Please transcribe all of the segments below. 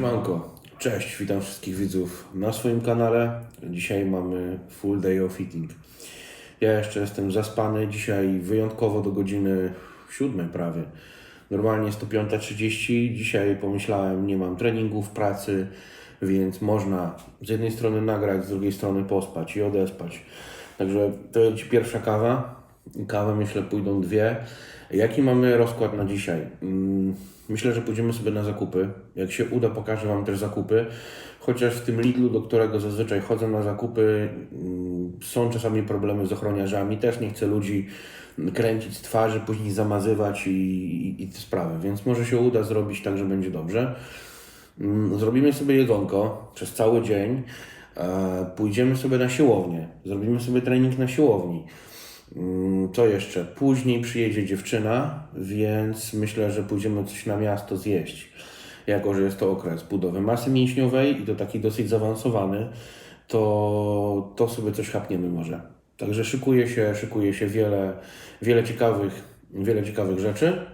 Siemanko, cześć, witam wszystkich widzów na swoim kanale. Dzisiaj mamy full day of eating. Ja jeszcze jestem zaspany, dzisiaj wyjątkowo do godziny 7 prawie. Normalnie jest to 5.30, dzisiaj pomyślałem, nie mam treningów, pracy, więc można z jednej strony nagrać, z drugiej strony pospać i odespać. Także to jest pierwsza kawa. Kawę myślę pójdą dwie. Jaki mamy rozkład na dzisiaj? Mm, Myślę, że pójdziemy sobie na zakupy. Jak się uda, pokażę Wam też zakupy. Chociaż w tym Lidlu, do którego zazwyczaj chodzę na zakupy, mm, są czasami problemy z ochroniarzami. Też nie chcę ludzi kręcić z twarzy, później zamazywać i, i, i te sprawy. Więc może się uda zrobić tak, że będzie dobrze. Mm, Zrobimy sobie jedzonko przez cały dzień. E, Pójdziemy sobie na siłownię. Zrobimy sobie trening na siłowni. Mm, Co jeszcze? Później przyjedzie dziewczyna, więc myślę, że pójdziemy coś na miasto zjeść. Jako, że jest to okres budowy masy mięśniowej i to taki dosyć zaawansowany, to, to sobie coś chapniemy może. Także szykuje się, szykuje się wiele, wiele ciekawych, wiele ciekawych rzeczy.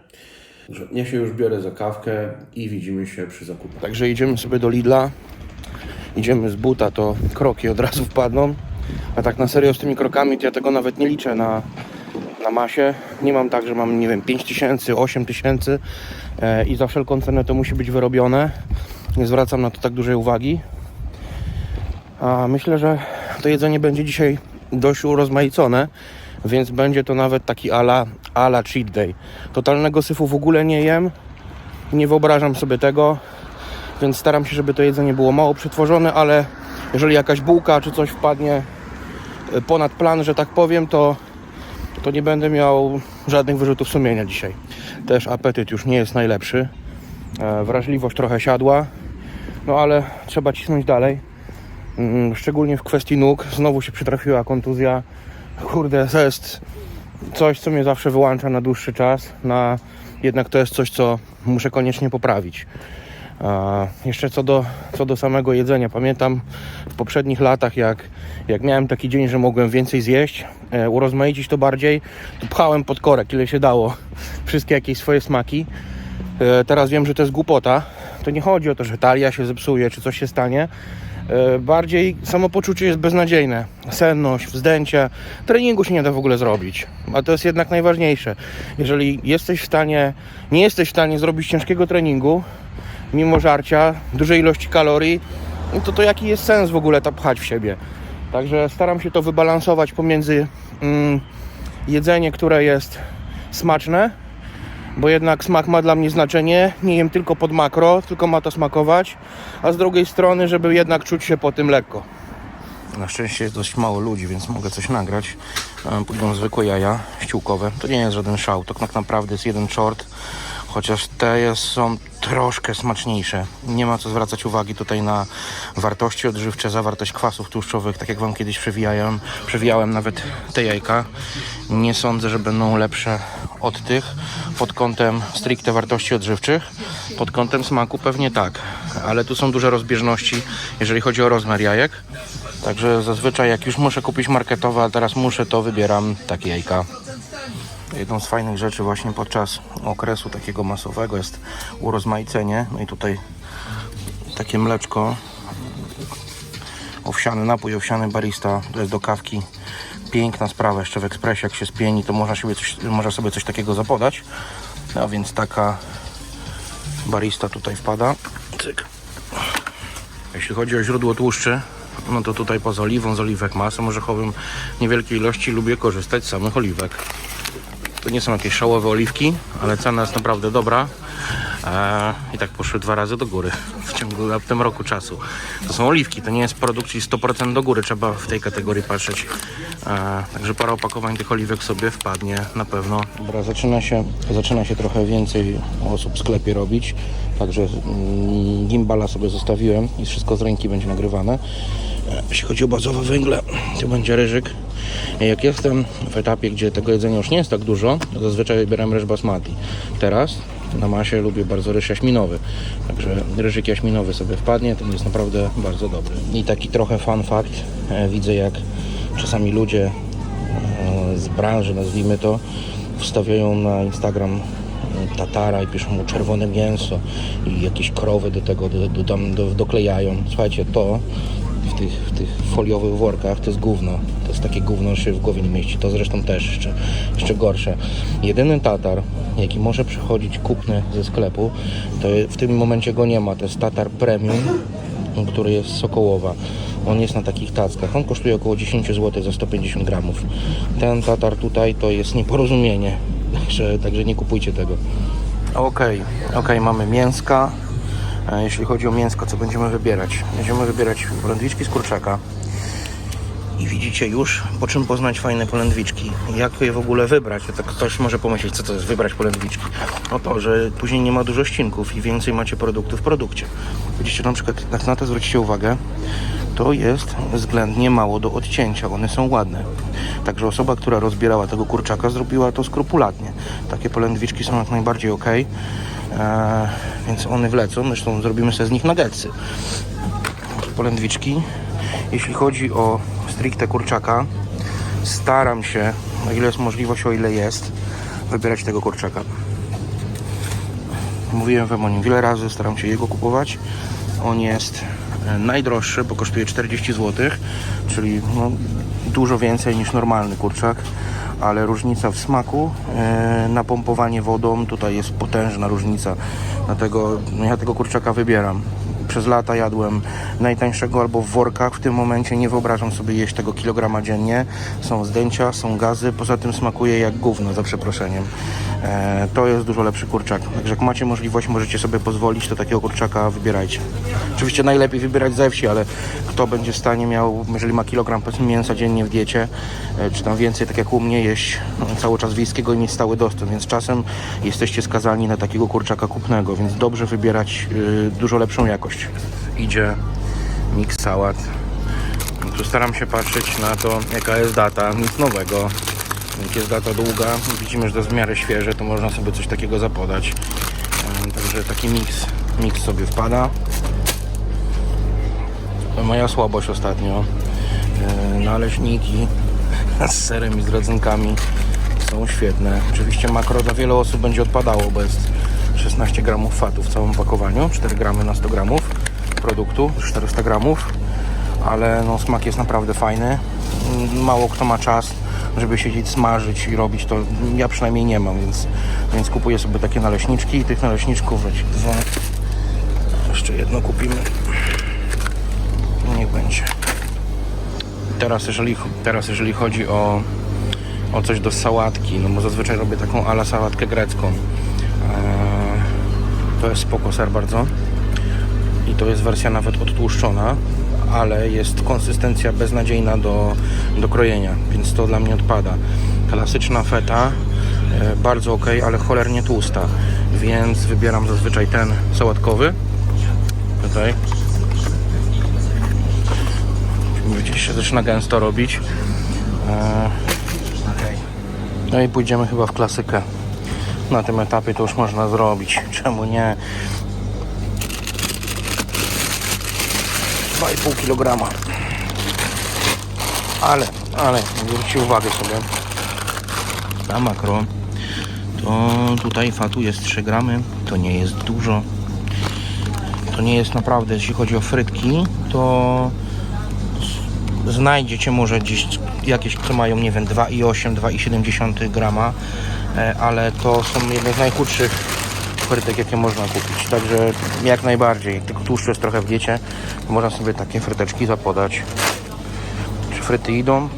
Ja się już biorę za kawkę i widzimy się przy zakupach. Także idziemy sobie do Lidla. Idziemy z buta, to kroki od razu wpadną. A tak na serio z tymi krokami to ja tego nawet nie liczę na, na masie. Nie mam tak, że mam, nie wiem, 5000, 8000 e, i za wszelką cenę to musi być wyrobione. Nie zwracam na to tak dużej uwagi. A myślę, że to jedzenie będzie dzisiaj dość urozmaicone, więc będzie to nawet taki ala, ala cheat day. Totalnego syfu w ogóle nie jem. Nie wyobrażam sobie tego, więc staram się, żeby to jedzenie było mało przetworzone, ale jeżeli jakaś bułka czy coś wpadnie ponad plan, że tak powiem, to, to nie będę miał żadnych wyrzutów sumienia dzisiaj. Też apetyt już nie jest najlepszy. E, Wrażliwość trochę siadła, no ale trzeba cisnąć dalej. Mm, Szczególnie w kwestii nóg. Znowu się przytrafiła kontuzja. Kurde, to jest coś, co mnie zawsze wyłącza na dłuższy czas. Na... Jednak to jest coś, co muszę koniecznie poprawić. Jeszcze co do, co do samego jedzenia, pamiętam w poprzednich latach, jak, jak miałem taki dzień, że mogłem więcej zjeść, e, urozmaicić to bardziej, to pchałem pod korek, ile się dało, wszystkie jakieś swoje smaki. E, teraz wiem, że to jest głupota. To nie chodzi o to, że talia się zepsuje, czy coś się stanie. E, bardziej samopoczucie jest beznadziejne. Senność, wzdęcie. Treningu się nie da w ogóle zrobić. A to jest jednak najważniejsze. Jeżeli jesteś w stanie, nie jesteś w stanie zrobić ciężkiego treningu, mimo żarcia, dużej ilości kalorii, no to to jaki jest sens w ogóle to pchać w siebie. Także staram się to wybalansować pomiędzy mm, jedzenie, które jest smaczne, bo jednak smak ma dla mnie znaczenie. Nie jem tylko pod makro, tylko ma to smakować, a z drugiej strony, żeby jednak czuć się po tym lekko. Na szczęście jest dość mało ludzi, więc mogę coś nagrać. E, Pójdą zwykłe jaja ściółkowe. To nie jest żaden szał, to tak naprawdę jest jeden short, chociaż te są troszkę smaczniejsze. Nie ma co zwracać uwagi tutaj na wartości odżywcze, zawartość kwasów tłuszczowych, tak jak Wam kiedyś przewijałem, przewijałem nawet te jajka. Nie sądzę, że będą lepsze od tych pod kątem stricte wartości odżywczych. Pod kątem smaku pewnie tak, ale tu są duże rozbieżności, jeżeli chodzi o rozmiar jajek. Także zazwyczaj jak już muszę kupić marketowe, a teraz muszę, to wybieram takie jajka. Jedną z fajnych rzeczy właśnie podczas okresu takiego masowego jest urozmaicenie. No i tutaj takie mleczko, owsiany napój, owsiany barista, to jest do kawki. Piękna sprawa, jeszcze w ekspresie jak się spieni, to można sobie coś, można sobie coś takiego zapodać. A więc taka barista tutaj wpada. Cyk. Jeśli chodzi o źródło tłuszczy, no to tutaj poza oliwą, z oliwek masłem orzechowym niewielkiej ilości lubię korzystać z samych oliwek. To nie są jakieś szałowe oliwki, ale cena jest naprawdę dobra. Eee, I tak poszły dwa razy do góry w ciągu w tym roku czasu. To są oliwki, to nie jest produkt, czyli 100% do góry. Trzeba w tej kategorii patrzeć. Eee, także parę opakowań tych oliwek sobie wpadnie na pewno. Dobra, zaczyna się, zaczyna się trochę więcej osób w sklepie robić. Także mm, gimbala sobie zostawiłem i wszystko z ręki będzie nagrywane. E, Jeśli chodzi o bazowe węgle, to będzie ryżyk. Jak jestem w etapie, gdzie tego jedzenia już nie jest tak dużo, to zazwyczaj wybieram ryż basmati. Teraz na masie lubię bardzo ryż jaśminowy. Także ryżyk jaśminowy sobie wpadnie, ten jest naprawdę bardzo dobry. I taki trochę fun fact, e, widzę jak czasami ludzie e, z branży, nazwijmy to, wstawiają na Instagram tatara i piszą mu czerwone mięso i jakieś krowy do tego do, do, tam do, doklejają. Słuchajcie, to w tych, w tych foliowych workach to jest gówno. To jest takie gówno, że się w głowie nie mieści. To zresztą też jeszcze, jeszcze gorsze. Jedyny tatar, jaki może przychodzić kupny ze sklepu, to w tym momencie go nie ma. To jest tatar premium, który jest Sokołowa. On jest na takich tackach. On kosztuje około 10 zł za 150 gramów. Ten tatar tutaj to jest nieporozumienie. Także, także nie kupujcie tego. Okej, okej, mamy mięska. E, Jeśli chodzi o mięsko, co będziemy wybierać? Będziemy wybierać polędwiczki z kurczaka. I widzicie już, po czym poznać fajne polędwiczki. Jak je w ogóle wybrać? Tak ktoś może pomyśleć, co to jest wybrać polędwiczki. No to, że później nie ma dużo ścinków i więcej macie produktów w produkcie. Widzicie, na przykład, jak na to zwrócicie uwagę, to jest względnie mało do odcięcia. One są ładne. Także osoba, która rozbierała tego kurczaka, zrobiła to skrupulatnie. Takie polędwiczki są jak najbardziej ok. Eee, więc one wlecą. Zresztą zrobimy sobie z nich nuggetsy polędwiczki. Jeśli chodzi o stricte kurczaka, staram się, o ile jest możliwość, o ile jest, wybierać tego kurczaka. Mówiłem wam o nim wiele razy, staram się jego kupować. On jest najdroższy, bo kosztuje 40 zł, czyli no, dużo więcej niż normalny kurczak, ale różnica w smaku, e, napompowanie wodą, tutaj jest potężna różnica, dlatego no, ja tego kurczaka wybieram. Przez lata jadłem najtańszego albo w workach. W tym momencie nie wyobrażam sobie jeść tego kilograma dziennie. Są zdjęcia, są gazy, poza tym smakuje jak gówno, za przeproszeniem. E, to jest dużo lepszy kurczak. Także jak macie możliwość, możecie sobie pozwolić, to takiego kurczaka wybierajcie. Oczywiście najlepiej wybierać ze wsi, ale kto będzie w stanie miał, jeżeli ma kilogram mięsa dziennie w diecie, e, czy tam więcej, tak jak u mnie, jeść no, cały czas wiejskiego i mieć stały dostęp, więc czasem jesteście skazani na takiego kurczaka kupnego, więc dobrze wybierać y, dużo lepszą jakość. Idzie mix sałat. Tu staram się patrzeć na to, jaka jest data, nic nowego. Jak jest data długa, widzimy, że to jest w miarę świeże, to można sobie coś takiego zapodać. Także taki miks, miks sobie wpada. Moja słabość ostatnio. E, Naleśniki z serem i z rodzynkami są świetne. Oczywiście makro dla wielu osób będzie odpadało, bo jest 16 gramów fatu w całym opakowaniu, 4 gramy na 100 gramów produktu, 400 gramów, ale no, smak jest naprawdę fajny. Mało kto ma czas, żeby siedzieć, smażyć i robić to. Ja przynajmniej nie mam, więc, więc kupuję sobie takie naleśniczki i tych naleśniczków weź dwa. Jeszcze jedno kupimy. Niech będzie. Teraz jeżeli, teraz jeżeli chodzi o, o coś do sałatki, no bo zazwyczaj robię taką ala sałatkę grecką. Eee, to jest spoko ser bardzo. I to jest wersja nawet odtłuszczona, ale jest konsystencja beznadziejna do, do krojenia, więc to dla mnie odpada. Klasyczna feta, e, bardzo ok, ale cholernie tłusta, więc wybieram zazwyczaj ten sałatkowy. Tutaj. Widzicie, się zaczyna gęsto robić. E. No i pójdziemy chyba w klasykę. Na tym etapie to już można zrobić. Czemu nie? 2,5 kg. Ale, ale zwróćcie uwagę sobie na makro. To tutaj fatu jest 3 gramy. To nie jest dużo. To nie jest naprawdę, jeśli chodzi o frytki, to znajdziecie może gdzieś jakieś, które mają, nie wiem, 2,8, 2,7 grama, e, ale to są jedne z najchudszych frytek, jakie można kupić. Także jak najbardziej, tylko tłuszczu jest trochę w diecie, można sobie takie fryteczki zapodać. Czy fryty idą?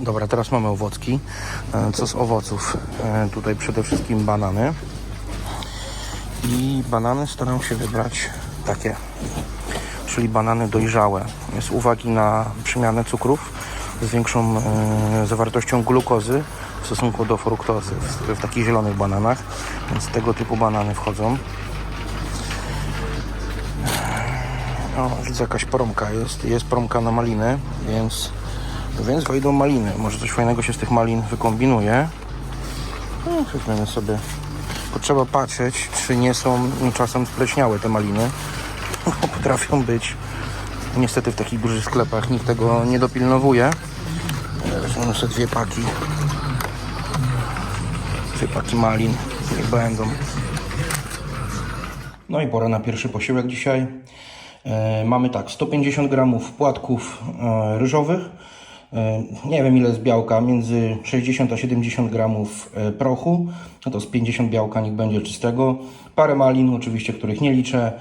Dobra, teraz mamy owocki. E, Co z owoców? E, Tutaj przede wszystkim banany. I banany staram się wybrać takie czyli banany dojrzałe. Z uwagi na przemianę cukrów z większą e, zawartością glukozy w stosunku do fruktozy w, w takich zielonych bananach, więc tego typu banany wchodzą. O, widzę jakaś promka jest, jest promka na maliny, więc, więc wejdą maliny. Może coś fajnego się z tych malin wykombinuje. No, sobie. Potrzeba patrzeć, czy nie są czasem spleśniałe te maliny potrafią być. Niestety w takich dużych sklepach nikt tego nie dopilnowuje. Weźmiemy sobie dwie paki. Wypaki malin nie będą. No i pora na pierwszy posiłek dzisiaj. E, mamy tak, 150 gramów płatków e, ryżowych. E, nie wiem ile jest białka, między 60 a 70 gramów e, prochu. No to z 50 białka niech będzie czystego. Parę malin, oczywiście, których nie liczę.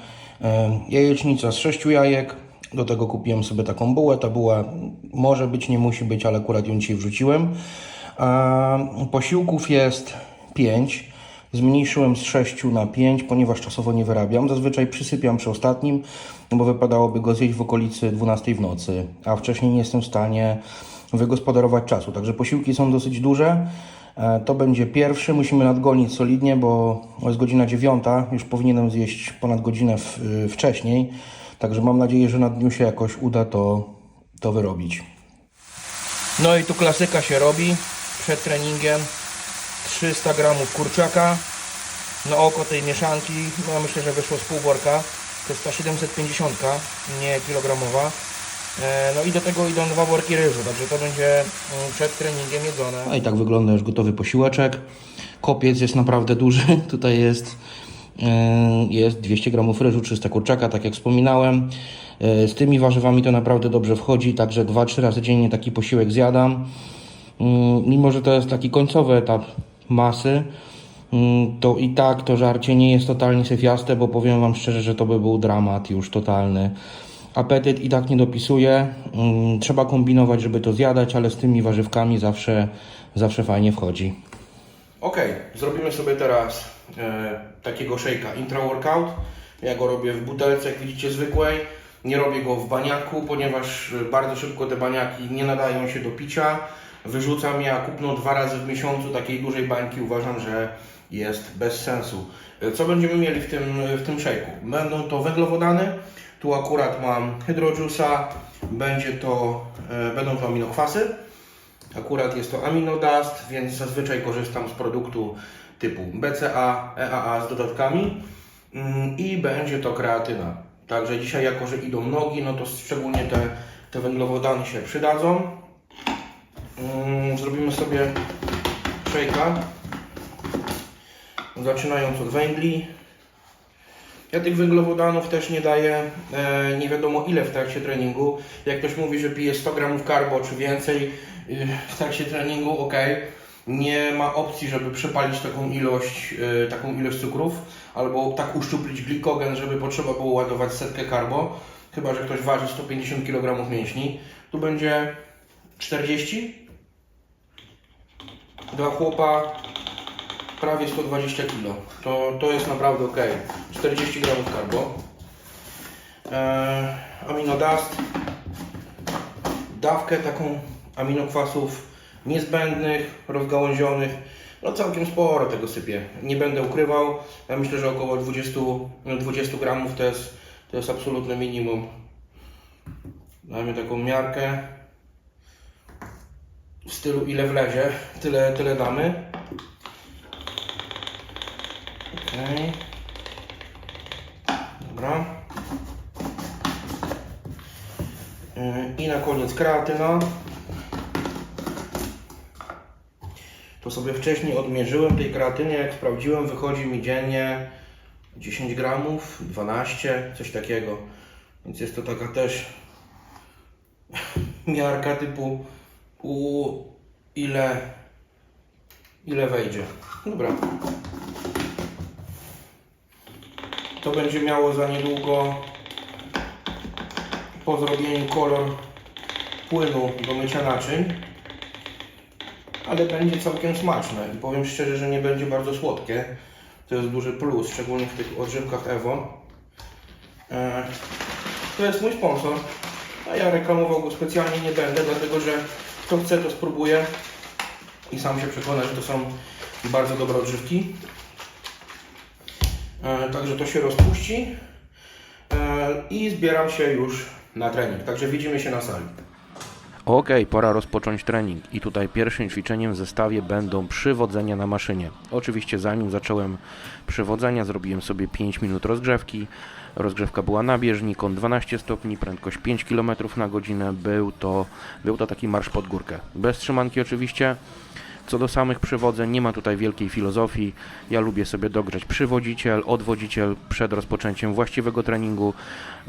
E, jajecznica z 6 jajek. Do tego kupiłem sobie taką bułę. Ta buła może być, nie musi być, ale akurat ją dzisiaj wrzuciłem. A posiłków jest 5. Zmniejszyłem z 6 na 5, ponieważ czasowo nie wyrabiam. Zazwyczaj przysypiam przy ostatnim, bo wypadałoby go zjeść w okolicy 12 w nocy, a wcześniej nie jestem w stanie wygospodarować czasu. Także posiłki są dosyć duże. E, To będzie pierwszy. Musimy nadgonić solidnie, bo jest godzina 9. Już powinienem zjeść ponad godzinę w, y, wcześniej. Także mam nadzieję, że na dniu się jakoś uda to, to wyrobić. No i tu klasyka się robi przed treningiem. 300 gramów kurczaka na oko tej mieszanki. No myślę, że wyszło z pół worka. To jest ta 750, nie kilogramowa. E, No i do tego idą dwa worki ryżu, także to będzie mm, przed treningiem jedzone. No i tak wygląda już gotowy posiłeczek. Kopiec jest naprawdę duży. Tutaj jest, e, jest 200 gramów ryżu, 300 kurczaka, tak jak wspominałem. E, Z tymi warzywami to naprawdę dobrze wchodzi, także 2-3 razy dziennie taki posiłek zjadam. Mm, Mimo, że to jest taki końcowy etap masy, mm, to i tak to żarcie nie jest totalnie syfiaste, bo powiem Wam szczerze, że to by był dramat już totalny. Apetyt i tak nie dopisuje. Mm, Trzeba kombinować, żeby to zjadać, ale z tymi warzywkami zawsze, zawsze fajnie wchodzi. Ok, zrobimy sobie teraz e, takiego shake'a intra-workout. Ja go robię w butelce, jak widzicie, zwykłej. Nie robię go w baniaku, ponieważ bardzo szybko te baniaki nie nadają się do picia. Wyrzucam je, a kupno dwa razy w miesiącu takiej dużej bańki uważam, że jest bez sensu. Co będziemy mieli w tym, w tym shake'u? Będą to węglowodany. Tu akurat mam hydrojuice'a, będzie to, e, będą to aminokwasy. Akurat jest to Aminodust, więc zazwyczaj korzystam z produktu typu BCA, EAA z dodatkami Mm, i będzie to kreatyna. Także dzisiaj jako, że idą nogi, no to szczególnie te, te węglowodany się przydadzą. Mm, Zrobimy sobie shake'a. Zaczynając od węgli. Ja tych węglowodanów też nie daję e, nie wiadomo ile w trakcie treningu. Jak ktoś mówi, że pije 100 gramów karbo czy więcej y, w trakcie treningu, ok. Nie ma opcji, żeby przepalić taką ilość, y, taką ilość cukrów albo tak uszczuplić glikogen, żeby potrzeba było ładować setkę karbo. Chyba, że ktoś waży 150 kg mięśni. Tu będzie 40. Dla chłopa prawie 120 kg. To, to jest naprawdę ok. 40 gramów karbo. Eee, aminodust. Dawkę taką aminokwasów niezbędnych, rozgałęzionych. No całkiem sporo tego sypię. Nie będę ukrywał. Ja myślę, że około 20, 20 gramów to jest, to jest absolutne minimum. Dajmy taką miarkę. W stylu ile wlezie, tyle, tyle damy. Okej. Dobra. Yy, I na koniec kreatyna. To sobie wcześniej odmierzyłem tej kreatyny, jak sprawdziłem, wychodzi mi dziennie 10 gramów, 12, coś takiego. Więc jest to taka też miarka typu u ile ile wejdzie. Dobra. To będzie miało za niedługo po zrobieniu kolor płynu do mycia naczyń, ale będzie całkiem smaczne i powiem szczerze, że nie będzie bardzo słodkie. To jest duży plus, szczególnie w tych odżywkach Evo. E, To jest mój sponsor, a ja reklamował go specjalnie nie będę, dlatego że kto chce to spróbuje i sam się przekona, że to są bardzo dobre odżywki. E, Także to się rozpuści E, i zbieram się już na trening. Także widzimy się na sali. Ok, pora rozpocząć trening i tutaj pierwszym ćwiczeniem w zestawie będą przywodzenia na maszynie. Oczywiście zanim zacząłem przywodzenia zrobiłem sobie 5 minut rozgrzewki. Rozgrzewka była na bieżni, kąt 12 stopni, prędkość 5 km na godzinę. Był to, był to taki marsz pod górkę. Bez trzymanki oczywiście. Co do samych przywodzeń, nie ma tutaj wielkiej filozofii. Ja lubię sobie dogrzeć przywodziciel, odwodziciel przed rozpoczęciem właściwego treningu.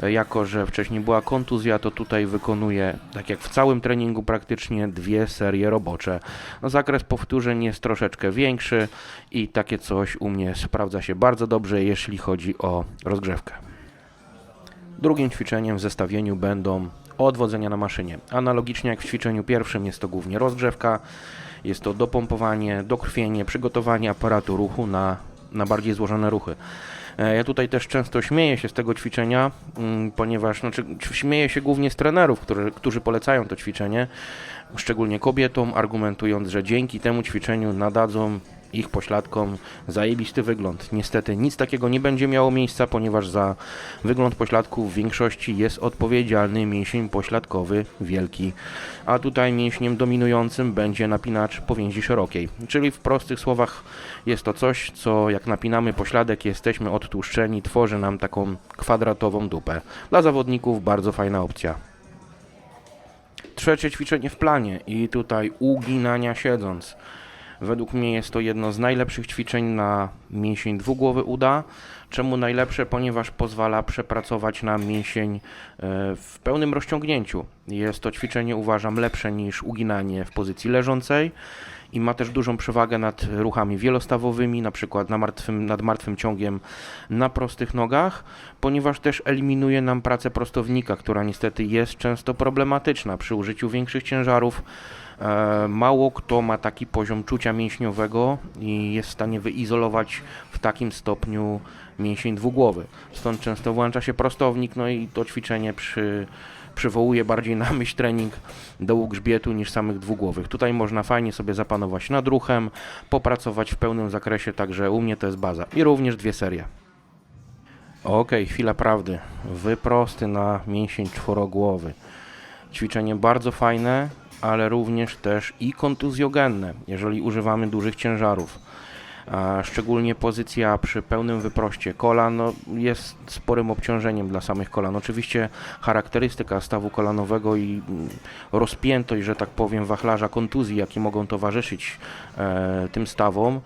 E, Jako, że wcześniej była kontuzja, to tutaj wykonuję, tak jak w całym treningu, praktycznie dwie serie robocze. No, zakres powtórzeń jest troszeczkę większy i takie coś u mnie sprawdza się bardzo dobrze, jeśli chodzi o rozgrzewkę. Drugim ćwiczeniem w zestawieniu będą odwodzenia na maszynie. Analogicznie jak w ćwiczeniu pierwszym jest to głównie rozgrzewka, jest to dopompowanie, dokrwienie, przygotowanie aparatu ruchu na, na bardziej złożone ruchy. E, Ja tutaj też często śmieję się z tego ćwiczenia, mm, ponieważ znaczy, śmieję się głównie z trenerów, którzy, którzy polecają to ćwiczenie, szczególnie kobietom, argumentując, że dzięki temu ćwiczeniu nadadzą ich pośladkom zajebisty wygląd. Niestety nic takiego nie będzie miało miejsca, ponieważ za wygląd pośladków w większości jest odpowiedzialny mięsień pośladkowy wielki, a tutaj mięśniem dominującym będzie napinacz powięzi szerokiej. Czyli w prostych słowach jest to coś, co jak napinamy pośladek, jesteśmy odtłuszczeni, tworzy nam taką kwadratową dupę. Dla zawodników bardzo fajna opcja. Trzecie ćwiczenie w planie i tutaj uginania siedząc. Według mnie jest to jedno z najlepszych ćwiczeń na mięsień dwugłowy uda. Czemu najlepsze? Ponieważ pozwala przepracować nam mięsień e, w pełnym rozciągnięciu. Jest to ćwiczenie uważam lepsze niż uginanie w pozycji leżącej i ma też dużą przewagę nad ruchami wielostawowymi, na przykład na martwym, nad martwym ciągiem na prostych nogach, ponieważ też eliminuje nam pracę prostownika, która niestety jest często problematyczna przy użyciu większych ciężarów. E, Mało kto ma taki poziom czucia mięśniowego i jest w stanie wyizolować w takim stopniu mięsień dwugłowy. Stąd często włącza się prostownik, no i to ćwiczenie przy, przywołuje bardziej na myśl trening dołu grzbietu niż samych dwugłowych. Tutaj można fajnie sobie zapanować nad ruchem, popracować w pełnym zakresie, także u mnie to jest baza. I również dwie serie. Okej, chwila prawdy. Wyprosty na mięsień czworogłowy. Ćwiczenie bardzo fajne, ale również też i kontuzjogenne, jeżeli używamy dużych ciężarów. Szczególnie pozycja przy pełnym wyproście kolan no, jest sporym obciążeniem dla samych kolan. Oczywiście charakterystyka stawu kolanowego i rozpiętość, że tak powiem, wachlarza kontuzji, jakie mogą towarzyszyć e, tym stawom,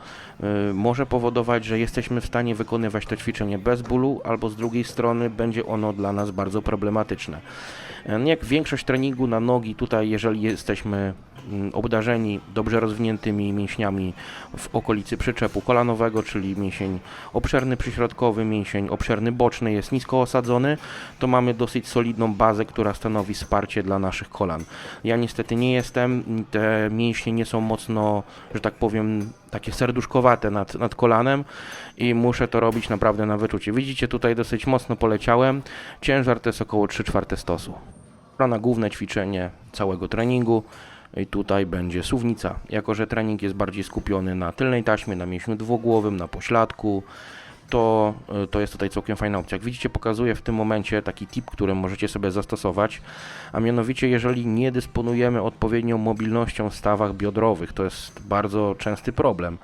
może powodować, że jesteśmy w stanie wykonywać to ćwiczenie bez bólu, albo z drugiej strony będzie ono dla nas bardzo problematyczne. E, Jak większość treningu na nogi, tutaj jeżeli jesteśmy mm, obdarzeni dobrze rozwiniętymi mięśniami w okolicy przyczepu kolanowego, czyli mięsień obszerny przyśrodkowy, mięsień obszerny boczny jest nisko osadzony, to mamy dosyć solidną bazę, która stanowi wsparcie dla naszych kolan. Ja niestety nie jestem, te mięśnie nie są mocno, że tak powiem, takie nad, nad kolanem i muszę to robić naprawdę na wyczucie. Widzicie, tutaj dosyć mocno poleciałem, ciężar to jest około 3 czwarte stosu. Na główne ćwiczenie całego treningu i tutaj będzie suwnica. Jako, że trening jest bardziej skupiony na tylnej taśmie, na mięśniu dwugłowym, na pośladku, to, y, to jest tutaj całkiem fajna opcja. Jak widzicie, pokazuję w tym momencie taki tip, który możecie sobie zastosować, a mianowicie, jeżeli nie dysponujemy odpowiednią mobilnością w stawach biodrowych, to jest bardzo częsty problem,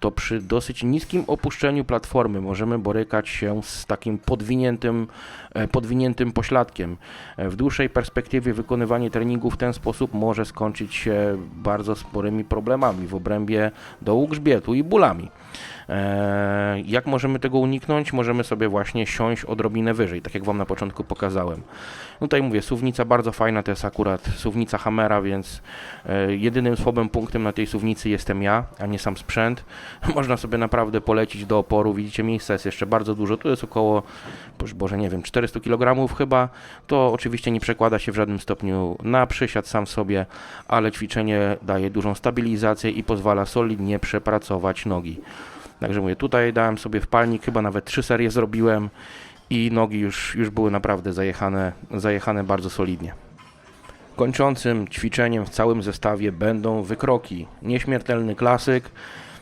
to przy dosyć niskim opuszczeniu platformy możemy borykać się z takim podwiniętym, e, podwiniętym pośladkiem. E, W dłuższej perspektywie wykonywanie treningu w ten sposób może skończyć się bardzo sporymi problemami w obrębie dołu grzbietu i bólami. E, Jak możemy tego uniknąć? Możemy sobie właśnie siąść odrobinę wyżej, tak jak Wam na początku pokazałem. Tutaj mówię, suwnica bardzo fajna, to jest akurat suwnica Hammera, więc e, jedynym słabym punktem na tej suwnicy jestem ja, a nie sam sprzęt. Można sobie naprawdę polecić do oporu, widzicie, miejsca jest jeszcze bardzo dużo, tu jest około, boże, nie wiem, 400 kg chyba. To oczywiście nie przekłada się w żadnym stopniu na przysiad sam sobie, ale ćwiczenie daje dużą stabilizację i pozwala solidnie przepracować nogi. Także mówię, tutaj dałem sobie wpalnik, chyba nawet trzy serie zrobiłem i nogi już, już były naprawdę zajechane, zajechane bardzo solidnie. Kończącym ćwiczeniem w całym zestawie będą wykroki. Nieśmiertelny klasyk.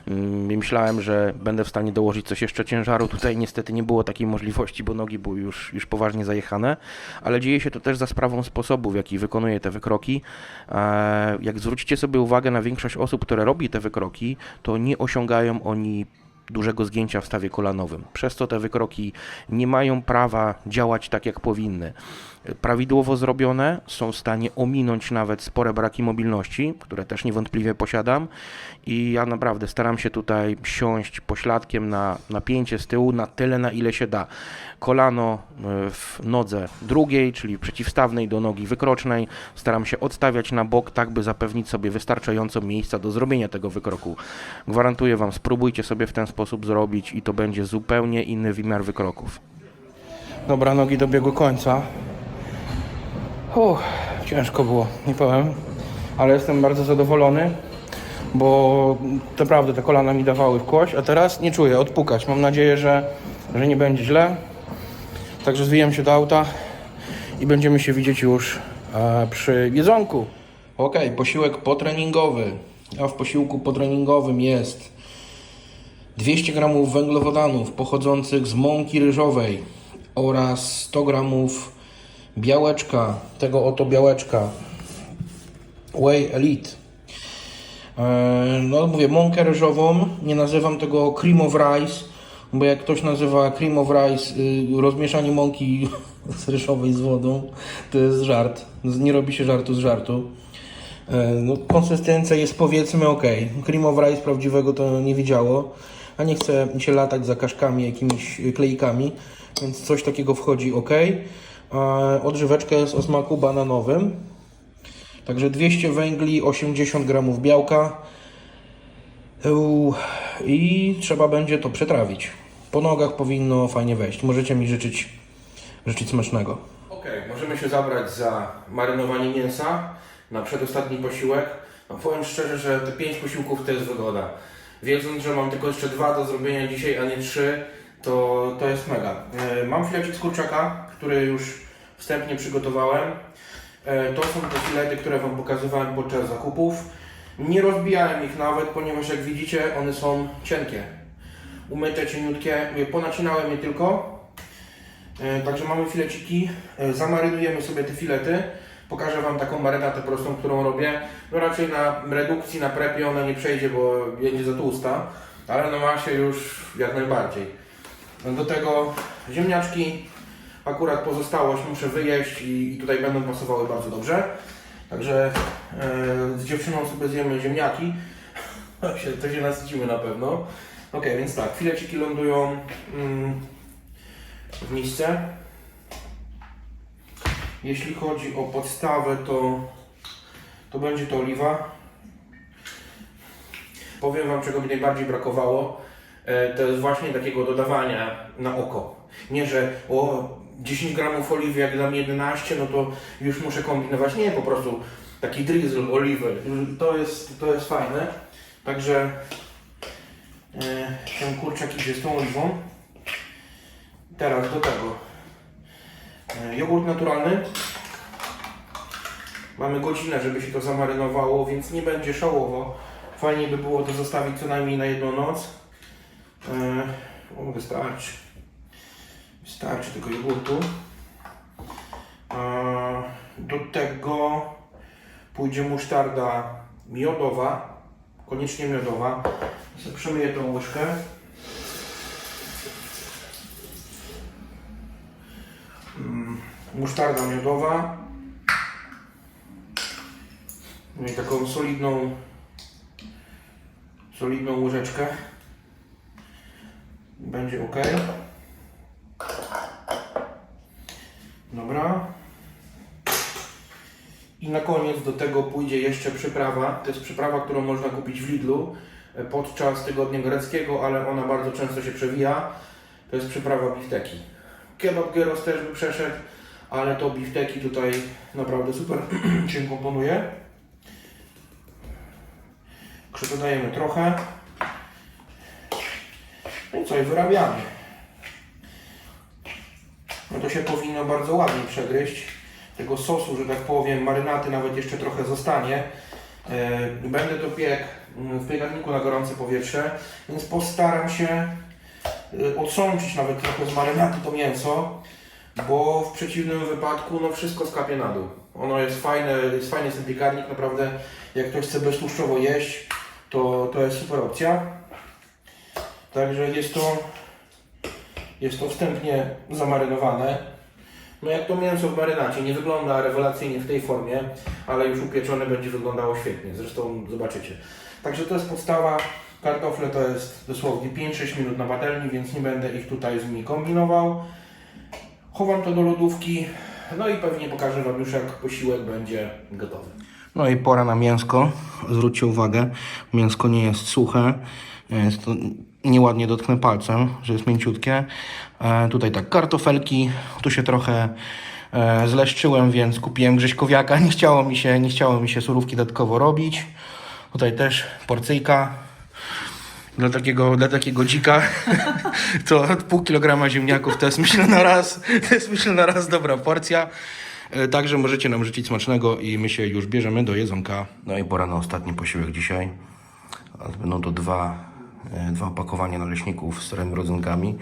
Mm, Myślałem, że będę w stanie dołożyć coś jeszcze ciężaru. Tutaj niestety nie było takiej możliwości, bo nogi były już, już poważnie zajechane, ale dzieje się to też za sprawą sposobu, w jaki wykonuję te wykroki. E, Jak zwrócicie sobie uwagę na większość osób, które robi te wykroki, to nie osiągają oni dużego zgięcia w stawie kolanowym. Przez to te wykroki nie mają prawa działać tak, jak powinny. Prawidłowo zrobione są w stanie ominąć nawet spore braki mobilności, które też niewątpliwie posiadam. I ja naprawdę staram się tutaj siąść pośladkiem na napięcie z tyłu na tyle, na ile się da. Kolano e, w nodze drugiej, czyli przeciwstawnej do nogi wykrocznej, staram się odstawiać na bok, tak by zapewnić sobie wystarczająco miejsca do zrobienia tego wykroku. Gwarantuję Wam, spróbujcie sobie w ten sposób zrobić i to będzie zupełnie inny wymiar wykroków. Dobra, nogi dobiegły końca. Ciężko było, nie powiem. Ale jestem bardzo zadowolony, bo naprawdę te kolana mi dawały w kość, a teraz nie czuję, odpukać. Mam nadzieję, że, że nie będzie źle. Także zwijam się do auta i będziemy się widzieć już e, przy jedzonku. Ok, posiłek potreningowy. A w posiłku potreningowym jest 200 g węglowodanów pochodzących z mąki ryżowej oraz 100 g białeczka, tego oto białeczka Whey Elite. E, No mówię, mąkę ryżową, nie nazywam tego cream of rice, bo jak ktoś nazywa cream of rice y, rozmieszanie mąki z ryżowej z wodą, to jest żart. Nie robi się żartu z żartu. E, No, konsystencja jest powiedzmy ok. Cream of rice prawdziwego to nie widziało, a nie chcę się latać za kaszkami, jakimiś klejkami, więc coś takiego wchodzi ok. A Odżyweczka jest o smaku bananowym. Także 200 węgli, 80 gramów białka. I trzeba będzie to przetrawić. Po nogach powinno fajnie wejść. Możecie mi życzyć, życzyć smacznego. Ok, możemy się zabrać za marynowanie mięsa na przedostatni posiłek. No powiem szczerze, że te 5 posiłków to jest wygoda. Wiedząc, że mam tylko jeszcze dwa do zrobienia dzisiaj, a nie trzy, to, to jest mega. E, Mam filecik z kurczaka, który już wstępnie przygotowałem. E, To są te filety, które Wam pokazywałem podczas zakupów. Nie rozbijałem ich nawet, ponieważ jak widzicie, one są cienkie. Umyte, cieniutkie. Ponacinałem je tylko. E, Także mamy fileciki, e, zamarynujemy sobie te filety. Pokażę Wam taką marynatę prostą, którą robię. No raczej na redukcji, na prepie ona nie przejdzie, bo będzie za tłusta, ale na masie już jak najbardziej. No Do tego ziemniaczki, akurat pozostałość muszę wyjeść i, i tutaj będą pasowały bardzo dobrze. Także e, z dziewczyną sobie zjemy ziemniaki. To się, to nasycimy na pewno. Ok, więc tak, fileciki lądują mm, w misce. Jeśli chodzi o podstawę, to, to będzie to oliwa. Powiem Wam, czego mi najbardziej brakowało. E, To jest właśnie takiego dodawania na oko. Nie, że o 10 gramów oliwy, jak dam 11, no to już muszę kombinować. Nie, po prostu taki drizzle oliwy. To jest, to jest fajne. Także e, ten kurczak idzie z tą oliwą. Teraz do tego e, jogurt naturalny. Mamy godzinę, żeby się to zamarynowało, więc nie będzie szałowo. Fajnie by było to zostawić co najmniej na jedną noc. E, o, wystarczy. Wystarczy tego jogurtu. Do tego pójdzie musztarda miodowa. Koniecznie miodowa. Przemyję tą łyżkę. Mm, Musztarda miodowa. No i taką solidną solidną łyżeczkę. Będzie ok. Dobra. I na koniec do tego pójdzie jeszcze przyprawa. To jest przyprawa, którą można kupić w Lidlu e, podczas tygodnia greckiego, ale ona bardzo często się przewija. To jest przyprawa bifteki. Kebab gyros też by przeszedł, ale to bifteki tutaj naprawdę super się komponuje. Dodajemy trochę. No i co, i wyrabiamy. No to się powinno bardzo ładnie przegryźć. Tego sosu, że tak powiem, marynaty nawet jeszcze trochę zostanie. E, Będę to piekł mm, w piekarniku na gorące powietrze, więc postaram się e, odsączyć nawet trochę z marynaty to mięso, bo w przeciwnym wypadku no wszystko skapie na dół. Ono jest fajne, jest fajny ten piekarnik, naprawdę jak ktoś chce beztłuszczowo jeść, to, to jest super opcja. Także jest to, jest to wstępnie zamarynowane. No jak to mięso w marynacie, nie wygląda rewelacyjnie w tej formie, ale już upieczone będzie wyglądało świetnie. Zresztą zobaczycie. Także to jest podstawa. Kartofle to jest dosłownie 5-6 minut na patelni, więc nie będę ich tutaj z nimi kombinował. Chowam to do lodówki, no i pewnie pokażę Wam już jak posiłek będzie gotowy. No i pora na mięsko. Zwróćcie uwagę, mięsko nie jest suche. Jest to nieładnie dotknę palcem, że jest mięciutkie. E, tutaj tak, kartofelki. Tu się trochę e, zleszczyłem, więc kupiłem grześkowiaka. Nie chciało mi się, nie chciało mi się surówki dodatkowo robić. Tutaj też porcyjka. Dla takiego, dla takiego dzika to pół kilograma ziemniaków to jest myślę na raz, to jest myślę na raz dobra porcja. E, Także możecie nam życzyć smacznego i my się już bierzemy do jedzonka. No i pora na ostatni posiłek dzisiaj. Będą to dwa, e, dwa opakowania naleśników z serymi rodzynkami.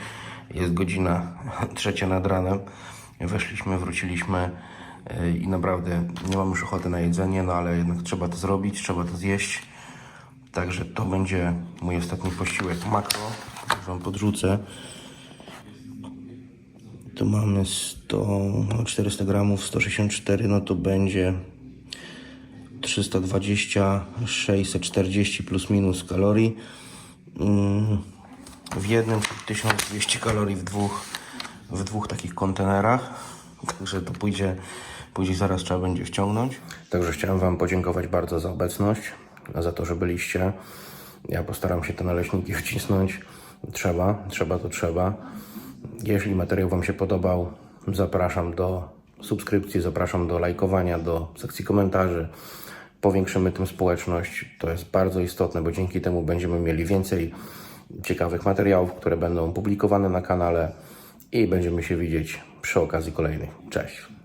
Jest godzina trzecia nad ranem. Weszliśmy, wróciliśmy e, i naprawdę nie mam już ochoty na jedzenie, no ale jednak trzeba to zrobić, trzeba to zjeść. Także to będzie mój ostatni posiłek makro. Wam podrzucę. Tu mamy 100, no 400 gramów, 164, no to będzie 320, 640 plus minus kalorii. Mm, W jednym 1200 kalorii w dwóch, w dwóch takich kontenerach. Także to pójdzie, pójdzie zaraz trzeba będzie wciągnąć. Także chciałem Wam podziękować bardzo za obecność, za to, że byliście. Ja postaram się te naleśniki wcisnąć. Trzeba, trzeba to trzeba. Jeśli materiał Wam się podobał, zapraszam do subskrypcji, zapraszam do lajkowania, do sekcji komentarzy. Powiększymy tym społeczność. To jest bardzo istotne, bo dzięki temu będziemy mieli więcej ciekawych materiałów, które będą publikowane na kanale i będziemy się widzieć przy okazji kolejnych. Cześć!